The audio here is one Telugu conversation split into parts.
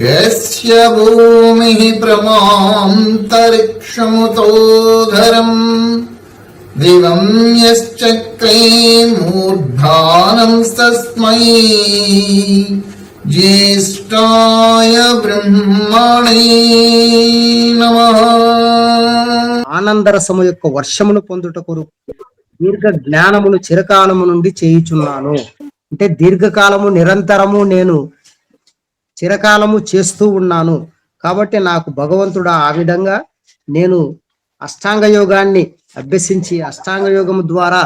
यस्य भूमिः प्रमान्तरिक्षमुतोधरम् दिवं यश्चक्रे मूर्धानंस्तस्मै ज्येष्ठाय ఆనందరసము యొక్క వర్షమును పొందుట కొరకు దీర్ఘ జ్ఞానమును చిరకాలము నుండి చేయుచున్నాను. అంటే దీర్ఘకాలము నిరంతరము నేను చిరకాలము చేస్తూ ఉన్నాను. కాబట్టి నాకు భగవంతుడు ఆ విధంగా నేను అష్టాంగ యోగాన్ని అభ్యసించి అష్టాంగ యోగము ద్వారా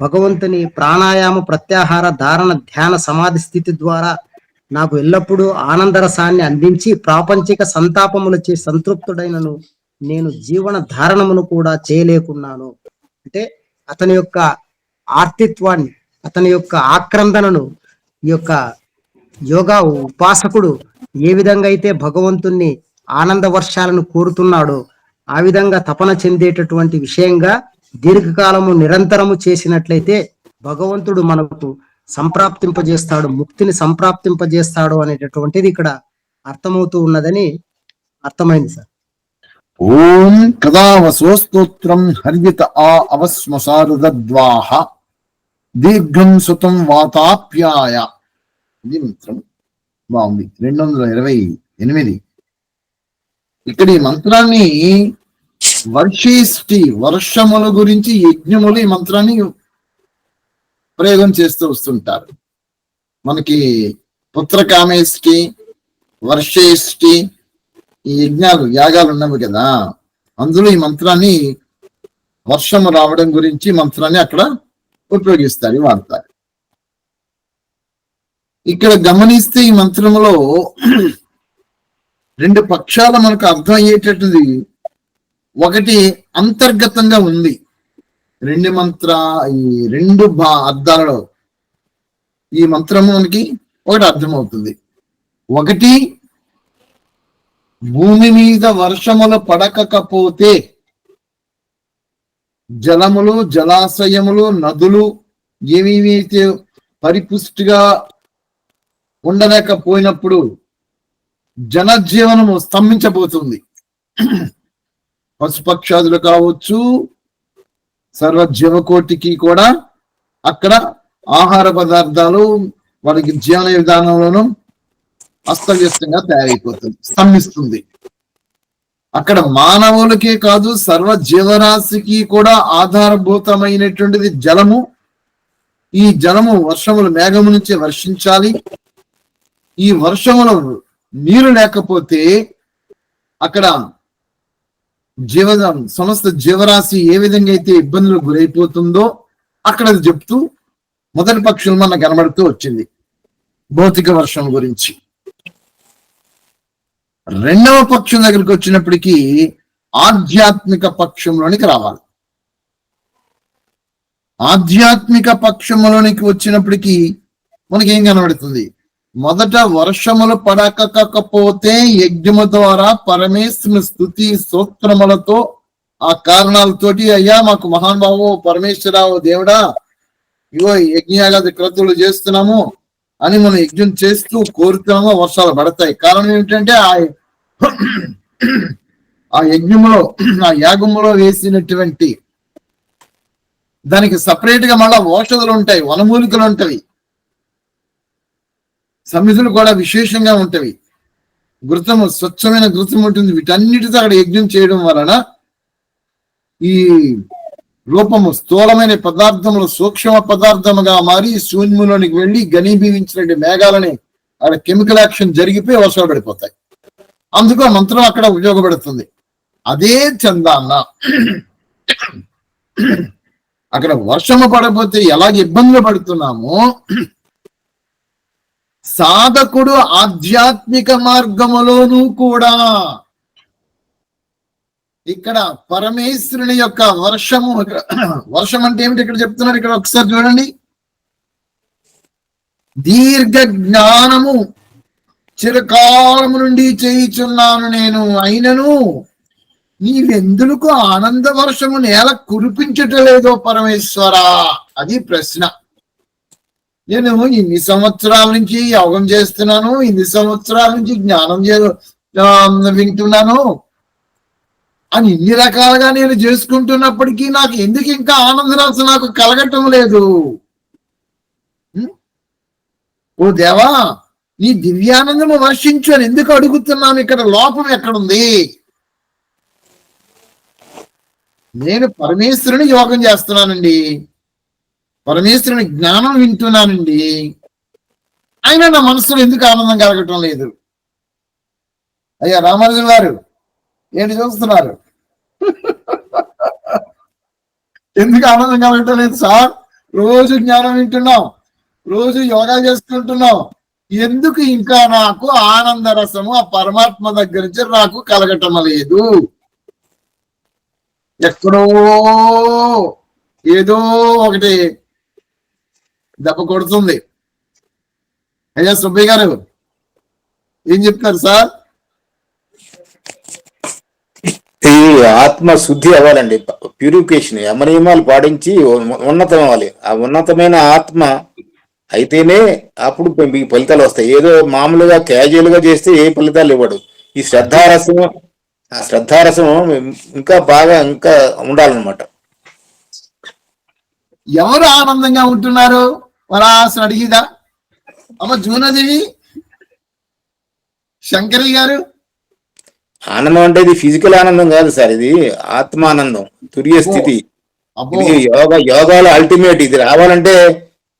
భగవంతుని ప్రాణాయామ ప్రత్యాహార ధారణ ధ్యాన సమాధి స్థితి ద్వారా నాకు ఎల్లప్పుడూ ఆనందరసాన్ని అందించి ప్రాపంచిక సంతాపములచే సంతృప్తుడైనను నేను జీవన ధారణమును కూడా చేయలేకున్నాను. అంటే అతని యొక్క ఆర్తిత్వాన్ని అతని యొక్క ఆక్రందనను ఈ యొక్క యోగా ఉపాసకుడు ఏ విధంగా అయితే భగవంతుణ్ణి ఆనంద వర్షాలను కోరుతున్నాడో ఆ విధంగా తపన చెందేటటువంటి విషయంగా దీర్ఘకాలము నిరంతరము చేసినట్లయితే భగవంతుడు మనకు సంప్రాప్తింపజేస్తాడు ముక్తిని సంప్రాప్తింపజేస్తాడు అనేటటువంటిది ఇక్కడ అర్థమవుతూ ఉన్నదని అర్థమైంది సార్. ఓం కదావసోస్తోత్రం హర్యత ఆ అవస్మసారుద్వాహ దీర్ఘం సుతం వాతాప్యాయ. ఇది మంత్రం. బాగుంది. రెండు వందల ఇరవై ఎనిమిది. ఇక్కడ ఈ మంత్రాన్ని వర్షిష్టి వర్షముల గురించి యజ్ఞములు ఈ మంత్రాన్ని ప్రయోగం చేస్తూ వస్తుంటారు. మనకి పుత్రకామేష్టి వర్షేష్టి ఈ యజ్ఞాలు యాగాలు ఉన్నవి కదా. అందులో ఈ మంత్రాన్ని వర్షము రావడం గురించి మంత్రాన్ని అక్కడ ఉపయోగిస్తారు వాడతారు ఇక్కడ గమనిస్తే ఈ మంత్రములో రెండు పక్షాలు మనకు అర్థం అయ్యేటట్టుది ఒకటి అంతర్గతంగా ఉంది. రెండు మంత్ర ఈ రెండు అర్థాలలో ఈ మంత్రము మనకి ఒకటి అర్థమవుతుంది. ఒకటి భూమి మీద వర్షములు పడకపోతే జలములు జలాశయములు నదులు ఏమేమైతే పరిపుష్టిగా ఉండలేకపోయినప్పుడు జనజీవనము స్తంభించబోతుంది. పశుపక్షాదులు కావచ్చు సర్వ జీవకోటికి కూడా అక్కడ ఆహార పదార్థాలు వారికి జీవన విధానంలోనూ అస్తవ్యస్తంగా తయారైపోతుంది స్తంభిస్తుంది. అక్కడ మానవులకే కాదు సర్వ జీవరాశికి కూడా ఆధారభూతమైనటువంటిది జలము. ఈ జలము వర్షములు మేఘము నుంచి వర్షించాలి. ఈ వర్షములు నీరు లేకపోతే అక్కడ జీవ సమస్త జీవరాశి ఏ విధంగా అయితే ఇబ్బందులకు గురైపోతుందో అక్కడ చెప్తూ మొదటి పక్షులు మన కనబడుతూ వచ్చింది. భౌతిక వర్షం గురించి. రెండవ పక్షం దగ్గరికి వచ్చినప్పటికీ ఆధ్యాత్మిక పక్షంలోనికి రావాలి. ఆధ్యాత్మిక పక్షంలోనికి వచ్చినప్పటికీ మనకి ఏం కనబడుతుంది? మొదట వర్షములు పడకపోతే యజ్ఞము ద్వారా పరమేశ్వరుని స్థుతి సూత్రములతో ఆ కారణాలతోటి అయ్యా మాకు మహానుభావు పరమేశ్వరావు దేవుడా ఇగో యజ్ఞయాగాది క్రతువులు చేస్తున్నాము అని మనం యజ్ఞం చేస్తూ కోరుతున్నాము వర్షాలు పడతాయి. కారణం ఏమిటంటే ఆ ఆ యజ్ఞములో ఆ యాగములో వేసినటువంటి దానికి సపరేట్గా మళ్ళా ఔషధులు ఉంటాయి వనమూలికలు ఉంటాయి. సమిధులు కూడా విశేషంగా ఉంటవి. ఘృతము స్వచ్ఛమైన ఘృతం ఉంటుంది. వీటన్నిటితో అక్కడ యజ్ఞం చేయడం వలన ఈ రూపము స్థూలమైన పదార్థములు సూక్ష్మ పదార్థముగా మారి శూన్యములోనికి వెళ్ళి ఘనీభవించినటువంటి మేఘాలని అక్కడ కెమికల్ యాక్షన్ జరిగిపోయి వర్షాలు పడిపోతాయి అందుకు ఆ మంత్రం అక్కడ ఉపయోగపడుతుంది. అదే చందాన్న అక్కడ వర్షము పడకపోతే ఎలాగ ఇబ్బందులు పడుతున్నామో సాధకుడు ఆధ్యాత్మిక మార్గములోనూ కూడా. ఇక్కడ పరమేశ్వరుని యొక్క వర్షము వర్షం అంటే ఏమిటి ఇక్కడ చెప్తున్నారు? ఇక్కడ ఒకసారి చూడండి. దీర్ఘ జ్ఞానము చిరకాలము నుండి చేయుచున్నాను నేను. అయినను నీవెందుకు ఆనంద వర్షము నేల కురిపించటలేదో పరమేశ్వరా? అది ప్రశ్న. నేను ఇన్ని సంవత్సరాల నుంచి యోగం చేస్తున్నాను ఇన్ని సంవత్సరాల నుంచి జ్ఞానం చే- వింటున్నాను. అని ఇన్ని రకాలుగా నేను చేసుకుంటున్నప్పటికీ నాకు ఎందుకు ఇంకా ఆనందరాశ నాకు కలగటం లేదు? ఓ దేవా నీ దివ్యానందము వర్షించు అని ఎందుకు అడుగుతున్నాను? ఇక్కడ లోపం ఎక్కడుంది? నేను పరమేశ్వరుని యోగం చేస్తున్నానండి. పరమేశ్వరుని జ్ఞానం వింటున్నానండి. అయినా నా మనసులో ఎందుకు ఆనందం కలగటం లేదు? అయ్యా రామానుజన్ గారు ఏంటి చూస్తున్నారు? ఎందుకు ఆనందం కలగటం లేదు సార్? రోజు జ్ఞానం వింటున్నాం. రోజు యోగా చేసుకుంటున్నాం. ఎందుకు ఇంకా నాకు ఆనంద రసము ఆ పరమాత్మ దగ్గర నుంచి నాకు కలగటం లేదు? ఎక్కడో ఏదో ఒకటి దెబ్బ కొడుతుంది. అయ్యా సుబ్బయ్య గారు ఏం చెప్తారు సార్? ఈ ఆత్మ శుద్ధి అవ్వాలండి. ప్యూరిఫికేషన్ యమనియమాలు పాటించి ఉన్నతం అవ్వాలి ఆ ఉన్నతమైన ఆత్మ అయితేనే అప్పుడు మీకు ఫలితాలు వస్తాయి. ఏదో మామూలుగా క్యాజువల్గా చేస్తే ఏ ఫలితాలు ఇవ్వడు. ఈ శ్రద్ధారసం ఆ శ్రద్ధారసం ఇంకా బాగా ఇంకా ఉండాలన్నమాట. ఎవరు ఆనందంగా ఉంటున్నారు? వరాసన అడిగిదా? అమ్మ జూనదేవి? శంకరి గారు? ఆనందం అంటే ఇది ఫిజికల్ ఆనందం కాదు సార్ ఇది ఆత్మానందం తురియ స్థితి. యోగా యోగాలో అల్టిమేట్ ఇది రావాలంటే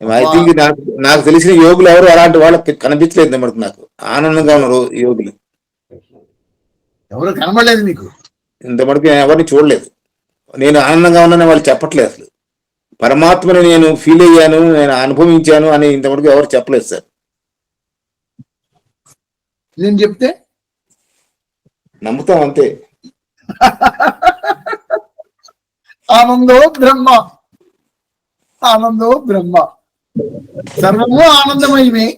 ఐ థింక్ నాకు నాకు తెలిసిన యోగులు ఎవరు అలాంటి వాళ్ళకి కనిపించలేదు మనకు నాకు. ఆనందంగా ఉన్నారు యోగులు. ఎవరు కనబడలేదు మీకు? ఇంతవరకు నేను ఎవరిని చూడలేదు. నేను ఆనందంగా ఉన్నానని వాళ్ళు చెప్పట్లేదు అసలు. పరమాత్మని నేను ఫీల్ అయ్యాను నేను అనుభవించాను అని ఇంతవరకు ఎవరు చెప్పలేదు సార్ నేను చెప్తే? నమ్ముతాం అంతే. ఆనందో బ్రహ్మ. ఆనందో బ్రహ్మ. సర్వము ఆనందమయమే.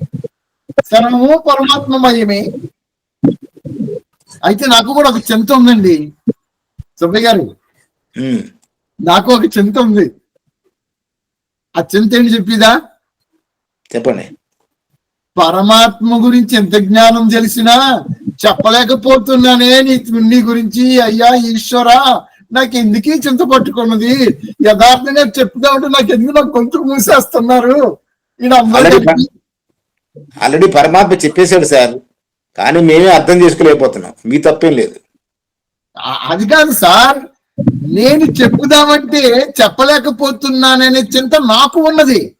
సర్వము పరమాత్మమయమే. అయితే నాకు కూడా ఒక చింత ఉందండి. సుబ్బయ్య గారు. నాకు ఒక చింత ఉంది. ఆ చింత ఏంటి చెప్పిదా? చెప్పండి. పరమాత్మ గురించి ఎంత జ్ఞానం తెలిసినా చెప్పలేకపోతున్నానే నీ నీ గురించి. అయ్యా ఈశ్వరా నాకు ఎందుకీ చింత పట్టుకున్నది? యథార్థంగా చెప్తా ఉంటే నాకు ఎందుకు నాకు గొంతు మూసేస్తున్నారు? ఆల్రెడీ పరమాత్మ చెప్పేశాడు సార్ కానీ మేమే అర్థం చేసుకోలేకపోతున్నాం. మీ తప్పేం లేదు. అది కాదు సార్. నేను చెప్పుదామంటే చెప్పలేకపోతున్నాననే చింత నాకు ఉన్నది.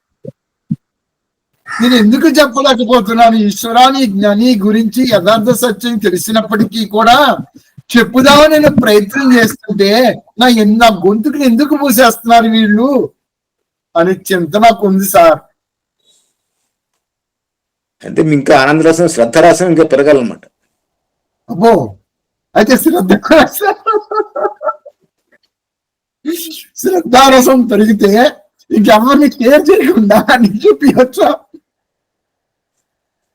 నేను ఎందుకు చెప్పలేకపోతున్నాను? ఈశ్వరా నీ జ్ఞా- నీ గురించి యథార్థ సత్యం తెలిసినప్పటికీ కూడా చెప్పుదామని నేను ప్రయత్నం చేస్తుంటే నా నా గొంతుకుని ఎందుకు మూసేస్తున్నారు వీళ్ళు? అనే చింత నాకు ఉంది సార్. అంటే ఇంకా ఆనందరసం శ్రద్ధరసం ఇంకా పెరగాలన్నమాట. అబ్బో! అయితే శ్రద్ధ శ్రద్ధారసం పెరిగితే ఇంకెవరిని కేర్ చేయకుండా అని చెప్పివచ్చా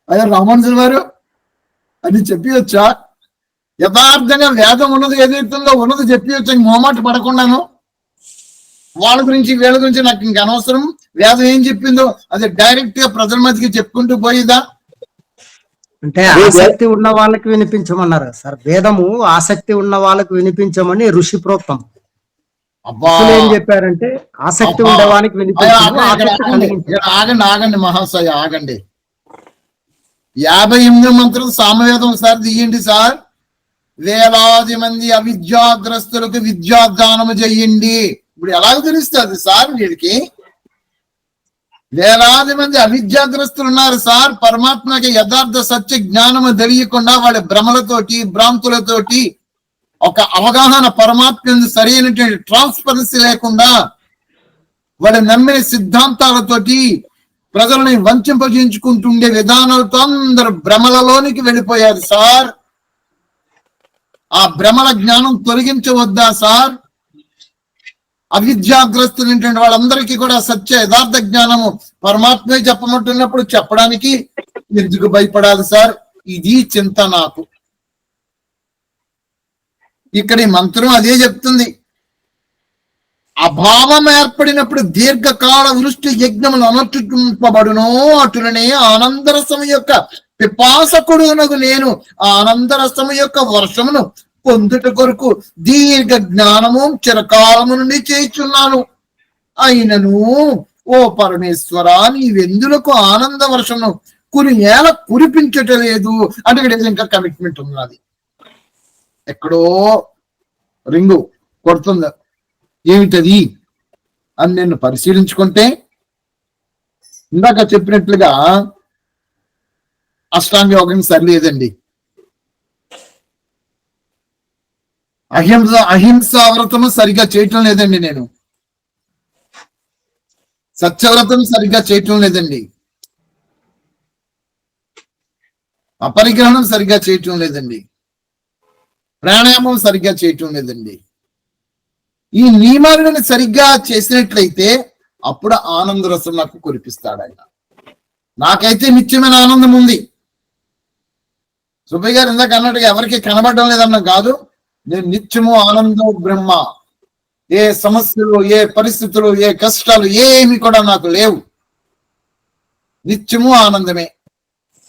అయ్యా రామానుజన్ గారు అని చెప్పివచ్చా యథార్థంగా వేదం ఉన్నది ఏదైతుందో ఉన్నది చెప్పివచ్చా ఇంక మోమాట పడకుండాను. వాళ్ళ గురించి వీళ్ళ గురించి నాకు ఇంక అనవసరం. వేదం ఏం చెప్పిందో అది డైరెక్ట్గా ప్రజల మధ్యకి చెప్పుకుంటూ పోయిదా? అంటే ఆసక్తి ఉన్న వాళ్ళకి వినిపించమన్నారు సార్. వేదము ఆసక్తి ఉన్న వాళ్ళకి వినిపించమని ఋషి ప్రోక్తం. ఏం చెప్పారంటే ఆసక్తి. ఉండేవానికి ఆగండి, ఆగండి, మహాశయ ఆగండి. యాభై ఎనిమిది మంత్రులు సామవేదం సార్ తీయండి సార్. వేలాది మంది అవిద్యాగ్రస్తులకు విద్యాదానము చెయ్యండి ఇప్పుడు ఎలాగ తెలుస్తుంది సార్ వీడికి? వేలాది మంది అవిద్యాగ్రస్తులు ఉన్నారు సార్ పరమాత్మకి యథార్థ సత్య జ్ఞానము తెలియకుండా వాళ్ళ భ్రమలతోటి భ్రాంతులతోటి ఒక అవగాహన పరమాత్మ సరైనటువంటి ట్రాన్స్పరెన్సీ లేకుండా వాడు నమ్మిన సిద్ధాంతాలతోటి ప్రజలని వంచింపజేయించుకుంటుండే విధానాలతో అందరు భ్రమలలోనికి వెళ్ళిపోయారు సార్. ఆ భ్రమల జ్ఞానం తొలగించవద్దా సార్? అవిద్యాగ్రస్తులైనటువంటి వాళ్ళందరికీ కూడా సత్య యథార్థ జ్ఞానము పరమాత్మే చెప్పమంటున్నప్పుడు చెప్పడానికి ఎందుకు భయపడాలి సార్? ఇది చింత నాకు. ఇక్కడ ఈ మంత్రం అదే చెప్తుంది. అభావం ఏర్పడినప్పుడు దీర్ఘకాల వృష్టి యజ్ఞములు అనర్చుంపబడును అటులనే ఆనందరసము యొక్క పిపాసకుడునకు నేను ఆనందరసము యొక్క వర్షమును పొందుట కొరకు దీర్ఘ జ్ఞానము చిరకాలము నుండి చేయుచున్నాను. అయినను ఓ పరమేశ్వర నీవెందులకు ఆనంద వర్షమును కురి ఏల కురిపించటలేదు అంటే ఇక్కడ ఇంకా కమిట్మెంట్ ఉన్నది. ఎక్కడో రింగు కొడుతుంది. ఏమిటది? అని నేను పరిశీలించుకుంటే ఇందాక చెప్పినట్లుగా అష్టాంగ యోగం సరిలేదండి. అహింస అహింస వ్రతము సరిగా చేయటం లేదండి నేను. సత్యవ్రతం సరిగ్గా చేయటం లేదండి. అపరిగ్రహణం సరిగ్గా చేయటం లేదండి. ప్రాణాయామం సరిగ్గా చేయటం లేదండి. ఈ నియమాలను సరిగ్గా చేసినట్లయితే అప్పుడు ఆనంద రసం నాకు కురిపిస్తాడు ఆయన నాకైతే నిత్యమైన ఆనందం ఉంది. సుబ్బయ్య గారు ఇందాక అన్నట్టుగా ఎవరికి కనబడడం లేదన్న కాదు నేను నిత్యము ఆనందం బ్రహ్మ. ఏ సమస్యలు ఏ పరిస్థితులు ఏ కష్టాలు ఏమి కూడా నాకు లేవు. నిత్యము ఆనందమే.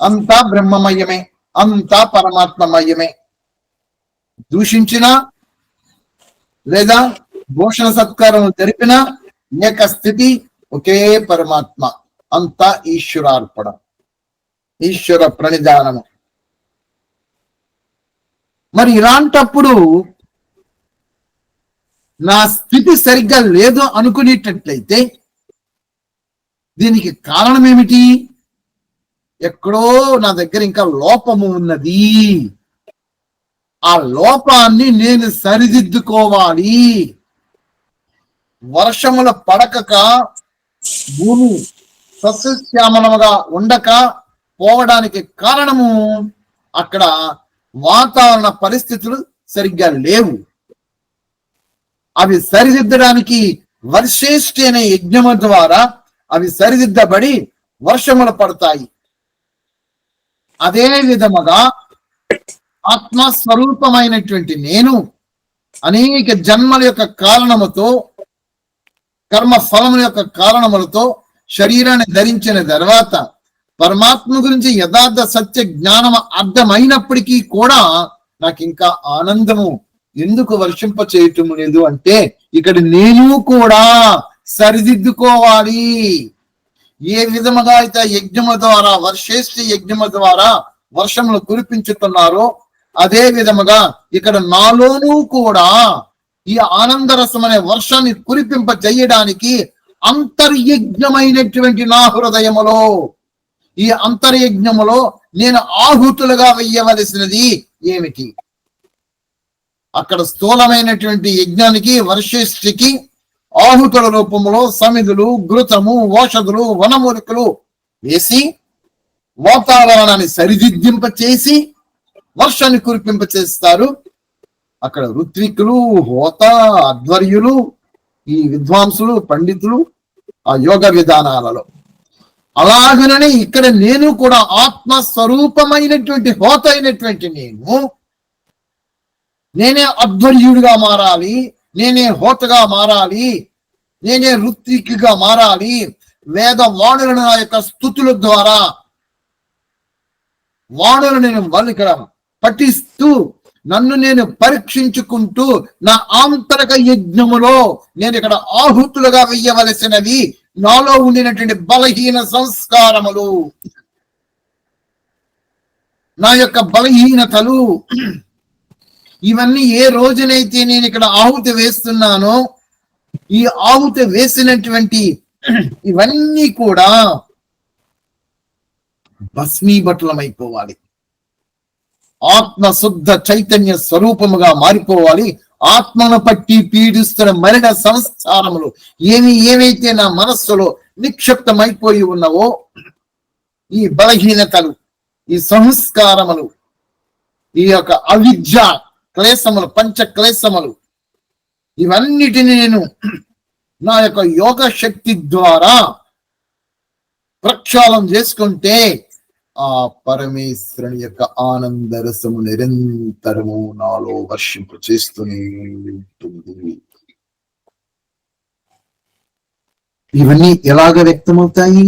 అంతా బ్రహ్మమయమే. అంతా పరమాత్మమయమే. దూషించిన లేదా భూషణ సత్కారం జరిపిన ఏక స్థితి ఒకే పరమాత్మ. అంతా ఈశ్వరార్పణ. ఈశ్వర ప్రణిధానము. మరి ఇలాంటప్పుడు నా స్థితి సరిగ్గా లేదు అనుకునేటట్లయితే దీనికి కారణం ఏమిటి ఎక్కడో నా దగ్గర ఇంకా లోపము ఉన్నది. ఆ లోపాన్ని నేను సరిదిద్దుకోవాలి. వర్షముల పడకక భూమి సస్యశ్యామలముగా ఉండక పోవడానికి కారణము అక్కడ వాతావరణ పరిస్థితులు సరిగ్గా లేవు. అవి సరిదిద్దడానికి వర్షేష్టి అనే యజ్ఞము ద్వారా అవి సరిదిద్దబడి వర్షములు పడతాయి. అదే విధముగా ఆత్మస్వరూపమైనటువంటి నేను అనేక జన్మల యొక్క కారణముతో కర్మ ఫలముల యొక్క కారణములతో శరీరాన్ని ధరించిన తర్వాత పరమాత్మ గురించి యథార్థ సత్య జ్ఞానం అర్థమైనప్పటికీ కూడా నాకు ఇంకా ఆనందము ఎందుకు వర్షింప చేయటం లేదు అంటే ఇక్కడ నేను కూడా సరిదిద్దుకోవాలి. ఏ విధముగా అయితే యజ్ఞము ద్వారా వర్షేష్టి యజ్ఞము ద్వారా వర్షములు కురిపించుతున్నారో అదే విధముగా ఇక్కడ నాలోనూ కూడా ఈ ఆనందరసం అనే వర్షాన్ని కురిపింప చేయడానికి అంతర్యజ్ఞమైనటువంటి నా హృదయములో. ఈ అంతర్యజ్ఞములో నేను ఆహుతులుగా వెయ్యవలసినది ఏమిటి? అక్కడ స్థూలమైనటువంటి యజ్ఞానికి వర్షిష్ఠికి ఆహుతుల రూపంలో సమిధులు ఘృతము ఓషధులు వనమూలికలు వేసి వాతావరణాన్ని సరిదిద్దింప చేసి వర్షాన్ని కురిపింపచేస్తారు. అక్కడ ఋత్వికులు హోత అధ్వర్యులు ఈ విద్వాంసులు పండితులు ఆ యోగ విధానాలలో. అలాగనని ఇక్కడ నేను కూడా ఆత్మ స్వరూపమైనటువంటి హోత అయినటువంటి నేను నేనే అధ్వర్యుడిగా మారాలి నేనే హోతగా మారాలి నేనే ఋత్విక్గా మారాలి వేద వాణులను నా యొక్క స్థుతుల ద్వారా. వాణులు నేను వాళ్ళు ఇక్కడ పఠిస్తూ నన్ను నేను పరీక్షించుకుంటూ నా ఆంతరక యజ్ఞములో నేను ఇక్కడ ఆహుతులుగా వెయ్యవలసినవి నాలో ఉండినటువంటి బలహీన సంస్కారములు. నా యొక్క బలహీనతలు ఇవన్నీ ఏ రోజునైతే నేను ఇక్కడ ఆహుతి వేస్తున్నానో ఈ ఆహుతి వేసినటువంటి ఇవన్నీ కూడా భస్మీభటులమైపోవాలి. ఆత్మ శుద్ధ చైతన్య స్వరూపముగా మారిపోవాలి. ఆత్మను పట్టి పీడిస్తున్న మరణ సంస్కారములు ఏమి ఏవైతే నా మనస్సులో నిక్షిప్తమైపోయి ఉన్నవో ఈ బలహీనతలు ఈ సంస్కారములు ఈ యొక్క అవిద్య క్లేశములు పంచ క్లేశములు ఇవన్నిటిని నేను నా యొక్క యోగ శక్తి ద్వారా ప్రక్షాళన చేసుకుంటే ఆ పరమేశ్వరుని యొక్క ఆనంద రసము నిరంతరము నాలో వర్షింపు చేస్తూనే ఉంటుంది. ఇవన్నీ ఎలాగ వ్యక్తమవుతాయి?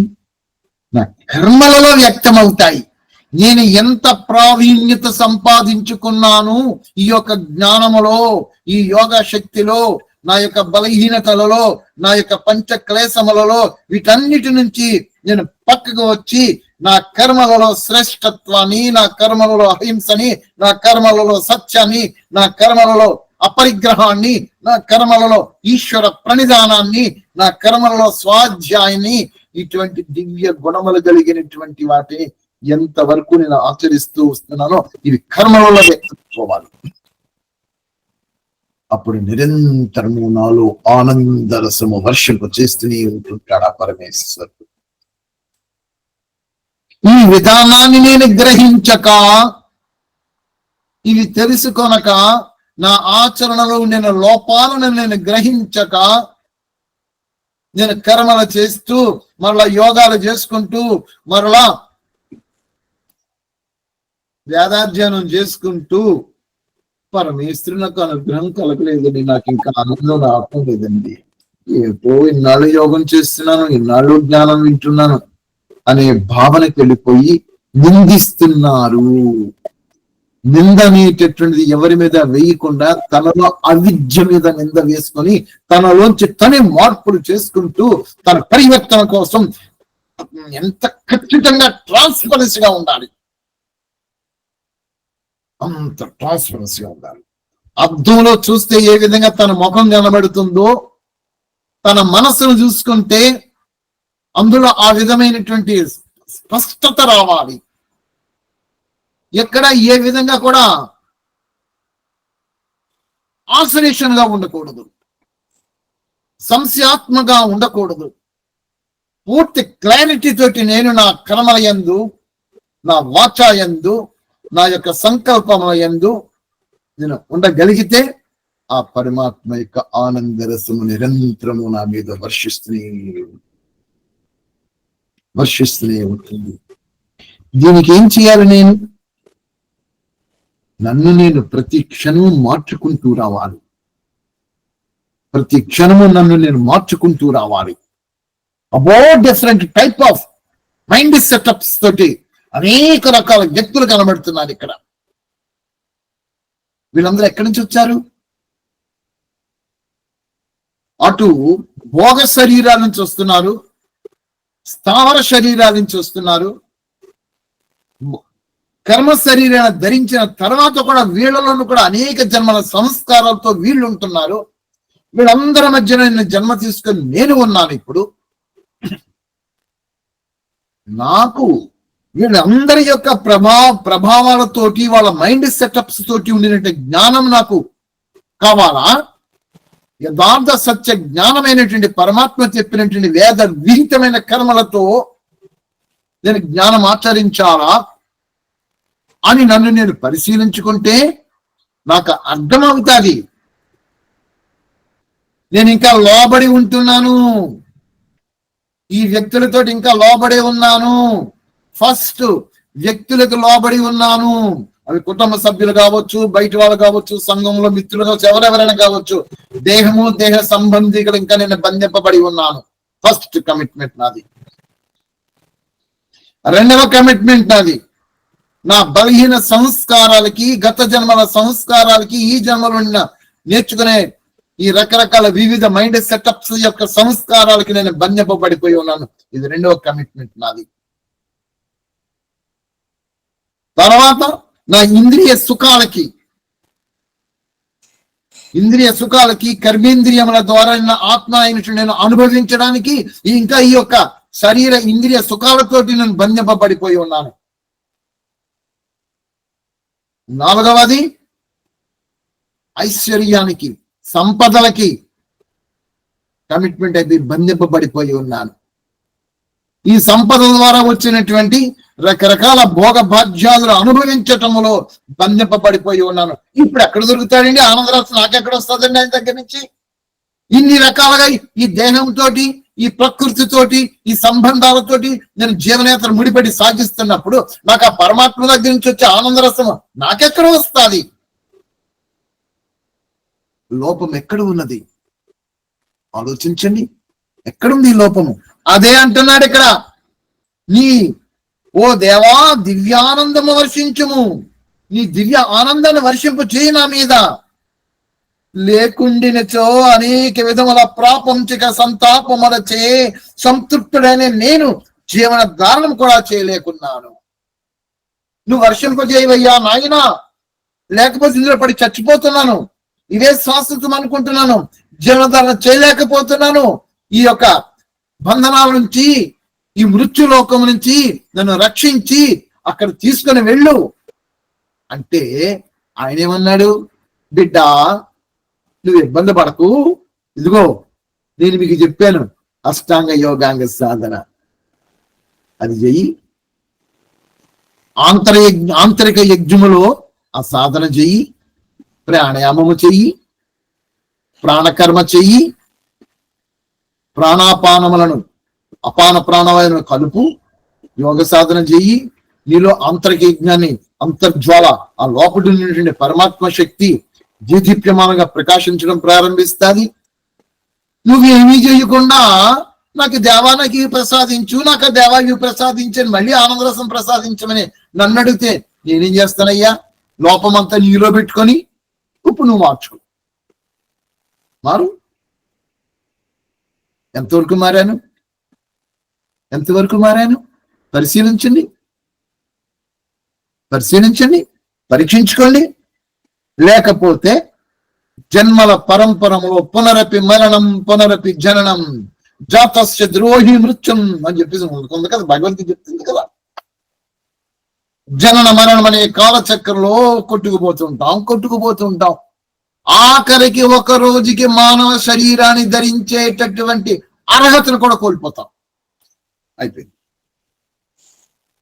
నా కర్మలలో వ్యక్తమవుతాయి. నేను ఎంత ప్రావీణ్యత సంపాదించుకున్నాను ఈ యొక్క జ్ఞానములో ఈ యోగ శక్తిలో నా యొక్క బలహీనతలలో నా యొక్క పంచ క్లేశములలో వీటన్నిటి నుంచి నేను పక్కకు వచ్చి నా కర్మలలో శ్రేష్టత్వాన్ని నా కర్మలలో అహింసని నా కర్మలలో సత్యాన్ని నా కర్మలలో అపరిగ్రహాన్ని నా కర్మలలో ఈశ్వర ప్రణిధానాన్ని నా కర్మలలో స్వాధ్యాయాన్ని ఇటువంటి దివ్య గుణములు కలిగినటువంటి వాటిని ఎంతవరకు నేను ఆచరిస్తూ వస్తున్నానో ఇవి కర్మలలో వ్యక్తపోవాలి అప్పుడు నిరంతరము నాలో ఆనందరసము వర్షింప చేస్తూనే ఉంటుంటాడు ఆ పరమేశ్వరుడు? ఈ విధానాన్ని నేను గ్రహించక ఇవి తెలుసుకొనక నా ఆచరణలో నేను లోపాలను నేను గ్రహించక నేను కర్మలు చేస్తూ మరలా యోగాలు చేసుకుంటూ మరలా వేదాధ్యయనం చేసుకుంటూ పరమేశ్వరు నాకు అనుగ్రహం కలగలేదండి నాకు ఇంకా ఆనందం రావటం లేదండి ఏటో ఇన్నాళ్ళు యోగం చేస్తున్నాను ఇన్నాళ్ళు జ్ఞానం వింటున్నాను. అనే భావనకి వెళ్ళిపోయి నిందిస్తున్నారు. నింద అనేటటువంటిది ఎవరి మీద వేయకుండా తనలో అవిద్య మీద నింద వేసుకొని తనలోంచి తనే మార్పులు చేసుకుంటూ తన పరివర్తన కోసం ఎంత ఖచ్చితంగా ట్రాన్స్పరెన్సీ గా ఉండాలి. అంత ట్రాన్స్పరెన్సీగా ఉండాలి. అర్థంలో చూస్తే ఏ విధంగా తన ముఖం కనబడుతుందో తన మనసును చూసుకుంటే అందులో ఆ విధమైనటువంటి స్పష్టత రావాలి. ఎక్కడ ఏ విధంగా కూడా ఆసరేషన్గా ఉండకూడదు. సంశయాత్మగా ఉండకూడదు. పూర్తి క్లారిటీ తోటి నేను నా కర్మల యందు నా వాచ యందు నా యొక్క సంకల్పముల యందు నేను ఉండగలిగితే ఆ పరమాత్మ యొక్క ఆనంద రసము నిరంతరము నా మీద వర్షిస్తూనే వర్షిస్తూనే ఉంటుంది. దీనికి ఏం చేయాలి నేను? నన్ను నేను ప్రతి క్షణము మార్చుకుంటూ రావాలి. ప్రతి క్షణము నన్ను నేను మార్చుకుంటూ రావాలి. About different type of mind setups తోటి అనేక రకాల వ్యక్తులు కనబడుతున్నారు ఇక్కడ. వీళ్ళందరూ ఎక్కడి నుంచి వచ్చారు? అటు భోగ శరీరాల నుంచి వస్తున్నారు. స్థావర శరీరాలను చూస్తున్నారు వస్తున్నారు. కర్మ శరీరాన్ని ధరించిన తర్వాత కూడా వీళ్ళలోనూ కూడా అనేక జన్మల సంస్కారాలతో వీళ్ళు ఉంటున్నారు. వీళ్ళందరి మధ్య నేను జన్మ తీసుకొని నేను ఉన్నాను ఇప్పుడు. నాకు వీళ్ళందరి యొక్క ప్రభా ప్రభావాలతోటి వాళ్ళ మైండ్ సెటప్స్ తోటి ఉండినట్టు జ్ఞానం నాకు కావాలా? యథార్థ సత్య జ్ఞానమైనటువంటి పరమాత్మ చెప్పినటువంటి వేద విహితమైన కర్మలతో నేను జ్ఞానం ఆచరించాలా అని నన్ను నేను పరిశీలించుకుంటే నాకు అర్థమవుతుంది. నేను ఇంకా లోబడి ఉంటున్నాను. ఈ వ్యక్తులతో ఇంకా లోబడి ఉన్నాను. ఫస్ట్ వ్యక్తులకు లోబడి ఉన్నాను. అవి కుటుంబ సభ్యులు కావచ్చు బయట వాళ్ళు కావచ్చు సంఘంలో మిత్రులు కావచ్చు ఎవరెవరైనా కావచ్చు దేహము దేహ సంబంధికులు ఇంకా నేను బంధింపబడి ఉన్నాను. ఫస్ట్ కమిట్మెంట్ నాది. రెండవ కమిట్మెంట్ నాది. నా బలహీన సంస్కారాలకి గత జన్మల సంస్కారాలకి ఈ జన్మలో ఉన్న నేర్చుకునే ఈ రకరకాల వివిధ మైండ్ సెటప్స్ యొక్క సంస్కారాలకి నేను బంధింపబడిపోయి ఉన్నాను. ఇది రెండవ కమిట్మెంట్ నాది. తర్వాత నా ఇంద్రియ సుఖాలకి ఇంద్రియ సుఖాలకి కర్మేంద్రియముల ద్వారా నా ఆత్మ అయినట్టు నేను అనుభవించడానికి ఇంకా ఈ యొక్క శరీర ఇంద్రియ సుఖాలతోటి నేను బంధింపబడిపోయి ఉన్నాను. నాలుగవది ఐశ్వర్యానికి సంపదలకి కమిట్మెంట్ అయితే బంధింపబడిపోయి ఉన్నాను. ఈ సంపద ద్వారా వచ్చినటువంటి రకరకాల భోగ భాగ్యాదులు అనుభవించటంలో బంధింపబడిపోయి ఉన్నాను. ఇప్పుడు ఎక్కడ దొరుకుతాడండి? ఆనందరాశ నాకెక్కడ వస్తుందండి ఆయన దగ్గర నుంచి? ఇన్ని రకాలుగా ఈ దేహంతో ఈ ప్రకృతితోటి ఈ సంబంధాలతోటి నేను జీవనేతను ముడిపడి సాగిస్తున్నప్పుడు నాకు ఆ పరమాత్మ దగ్గర నుంచి వచ్చే ఆనందరసం నాకెక్కడ వస్తుంది. లోపం ఎక్కడ ఉన్నది? ఆలోచించండి. ఎక్కడుంది ఈ లోపము? అదే అంటున్నాడు ఇక్కడ. నీ ఓ దేవా దివ్యానందము వర్షించుము. నీ దివ్య ఆనందాన్ని వర్షింపు చేయి నా మీద. లేకుండినచో అనేక విధముల ప్రాపంచిక సంతాపములచే సంతృప్తుడైన నేను జీవన ధారణం కూడా చేయలేకున్నాను. నువ్వు వర్షింపజేయవయ్యా నాయనా. లేకపోతే ఇందులో పడి చచ్చిపోతున్నాను. ఇవే శాశ్వతం అనుకుంటున్నాను జీవనధారణ చేయలేకపోతున్నాను. ఈ యొక్క బంధనాల నుంచి ఈ మృత్యులోకం నుంచి నన్ను రక్షించి అక్కడ తీసుకొని వెళ్ళు. అంటే ఆయన ఏమన్నాడు? బిడ్డ నువ్వు ఇబ్బంది పడకు. ఇదిగో నేను మీకు చెప్పాను. అష్టాంగ యోగాంగ సాధన. అది చెయ్యి. ఆంతర యజ్ఞ- ఆంతరిక యజ్ఞములో ఆ సాధన చెయ్యి. ప్రాణాయామము చెయ్యి. ప్రాణకర్మ చెయ్యి. ప్రాణాపానములను అపాన ప్రాణవాయువులను కలుపు యోగ సాధన చెయ్యి నీలో అంతర్యజ్ఞాన్ని అంతర్జ్వాల ఆ లోపటి ఉన్నటువంటి పరమాత్మ శక్తి దీదీప్యమానంగా ప్రకాశించడం ప్రారంభిస్తాది. నువ్వేమీ చేయకుండా నాకు దేవానికి ప్రసాదించు నాకు ఆ దేవాకి ప్రసాదించని మళ్ళీ ఆనందరసం ప్రసాదించమని నన్ను అడిగితే నేనేం చేస్తానయ్యా? లోపమంతా నీలో పెట్టుకొని ఇప్పుడు నువ్వు మార్చుకో. మారు. ఎంతవరకు మారాను? ఎంతవరకు మారాను? పరిశీలించండి. పరిశీలించండి. పరీక్షించుకోండి. లేకపోతే జన్మల పరంపరములో పునరపి మరణం పునరపి జననం జాతస్య ద్రోహి మృత్యం అని చెప్పేసి ఉంది. కదా? భగవద్గీత చెప్తుంది కదా? జనన మరణం అనే కాలచక్రంలో కొట్టుకుపోతుంటాం కొట్టుకుపోతుంటాం ఆఖరికి ఒక రోజుకి మానవ శరీరాన్ని ధరించేటటువంటి అర్హతను కూడా కోల్పోతాం. అయిపోయింది.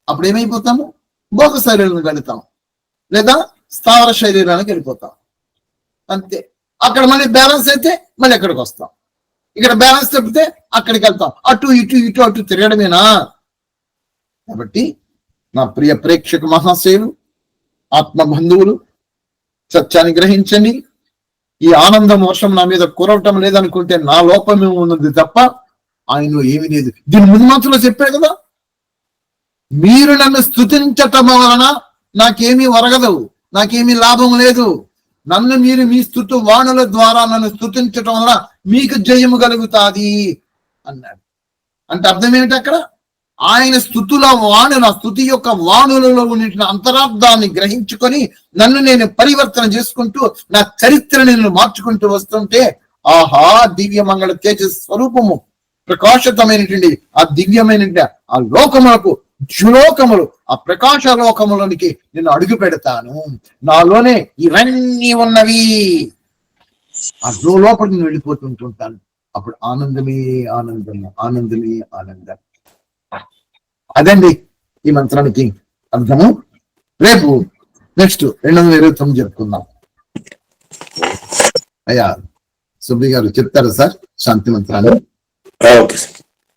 అప్పుడు ఏమైపోతాము భోగ శరీరానికి వెళతాం. లేదా స్థావర శరీరానికి వెళ్ళిపోతాం. అంతే. అక్కడ మళ్ళీ బ్యాలెన్స్ అయితే మళ్ళీ ఎక్కడికి వస్తాం. ఇక్కడ బ్యాలెన్స్ తప్పితే అక్కడికి వెళ్తాం. అటు ఇటు ఇటు అటు తిరగడమేనా? కాబట్టి నా ప్రియ ప్రేక్షక మహాశయులు ఆత్మ బంధువులు సత్యాన్ని గ్రహించండి. ఈ ఆనందం వర్షం నా మీద కురవటం లేదనుకుంటే నా లోపమే ఉన్నది తప్ప ఆయనలో ఏమీ లేదు. దీని ముందు మాత్రంలో చెప్పాడు కదా? మీరు నన్ను స్థుతించటం వలన నాకేమీ వరగదు నాకేమీ లాభం లేదు. నన్ను మీరు మీ స్థుతు వాణుల ద్వారా నన్ను స్థుతించటం వలన మీకు జయము కలుగుతాది అన్నాడు. అంటే అర్థం ఏమిటి అక్కడ? ఆయన స్థుతుల నా స్థుతి యొక్క వాణులలో ఉన్న అంతరార్థాన్ని గ్రహించుకొని నన్ను నేను పరివర్తన చేసుకుంటూ నా చరిత్రని నేను మార్చుకుంటూ వస్తుంటే ఆహా దివ్య మంగళ తేజ స్వరూపము ప్రకాశితమైనటువంటి ఆ దివ్యమైనటువంటి ఆ లోకములకు జ్యులోకములు ఆ ప్రకాశ లోకములోనికి నేను అడుగు పెడతాను. నాలోనే ఇవన్నీ ఉన్నవి. ఆ లోపలికి నేను వెళ్ళిపోతుంటుంటాను. అప్పుడు ఆనందమే ఆనందం ఆనందమే ఆనందం. అదండి ఈ మంత్రానికి అర్థము. రేపు నెక్స్ట్ రెండు వందల ఇరవై తొమ్మిది చెప్పుకుందాం అయ్యా సుబ్బి గారు చెప్తారా సార్? శాంతి మంత్రాన్ని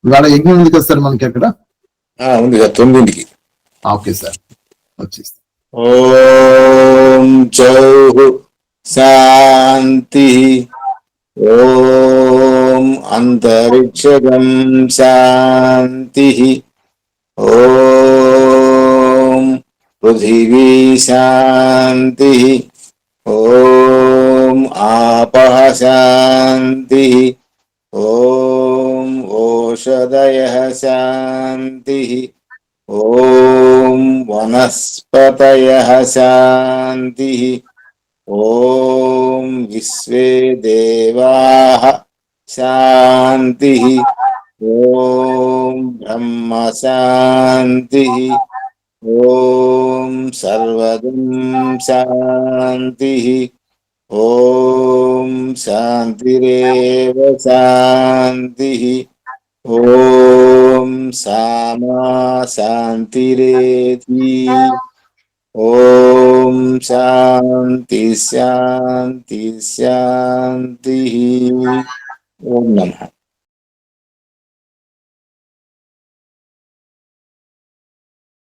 ఇవాళ యజ్ఞం ఉంది కదా సార్ మనకి అక్కడ ఉంది సార్ తొమ్మిదింటికి. Okay sir. వచ్చేస్తాం. ఓం చౌ శాంతి ఓం అంతరిక్షగం శాంతి. ఓం పృథివీ శాంతి. ఓం ఆపః శాంతి. ఓం ఓషధయ శాంతి. ఓం వనస్పతయః శాంతి. ఓం విశ్వే దేవాః శాంతి. ఓం బ్రహ్మ శాంతి. ఓం సర్వదం శాంతి. ఓం శాంతిరేవ శాంతి. ఓం సామా శాంతిరేతి. ఓం శాంతి శాంతి శాంతి ఓం నమః